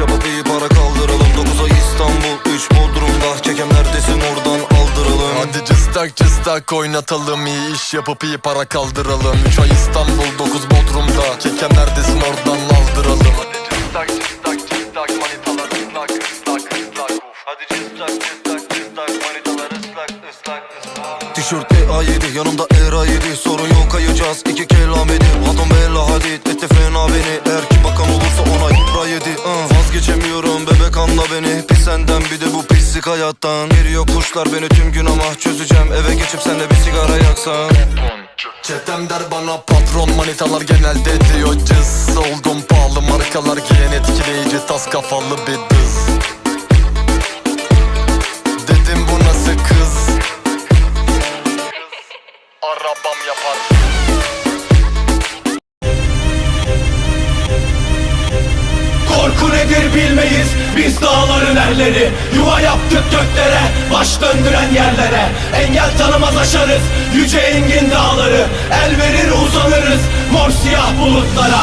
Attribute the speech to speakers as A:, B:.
A: yapıp iyi para kaldıralım. 9 ay İstanbul 3 Bodrum'da. Kekem neredesin oradan aldıralım.
B: Hadi cıstak cıstak oynatalım. İyi iş yapıp iyi para kaldıralım. 3 ay İstanbul 9 Bodrum'da. Kekem neredesin oradan aldıralım. Hadi cıstak cıstak cıstak manitalar ıslak ıslak ıslak.
A: Hadi cıstak cıstak cıstak manitalar ıslak ıslak ıslak. Tişört EA7 yanımda ERA7 Sorun yok kayacağız iki kelam edin. Adam bella hadid etti fena beni. Eğer beni Pis senden bir de bu pislik hayattan. Geliyor kuşlar beni tüm gün ama Çözeceğim. Eve geçip senle bir sigara yaksan.
B: Çetem der bana patron manitalar genelde diyor. Cız Oldum pahalı markalar giyen etkileyici tas kafalı bir
C: nedir bilmeyiz. Biz dağların erleri Yuva yaptık göklere baş döndüren yerlere. Engel tanımaz aşarız yüce engin dağları. El verir uzanırız mor siyah bulutlara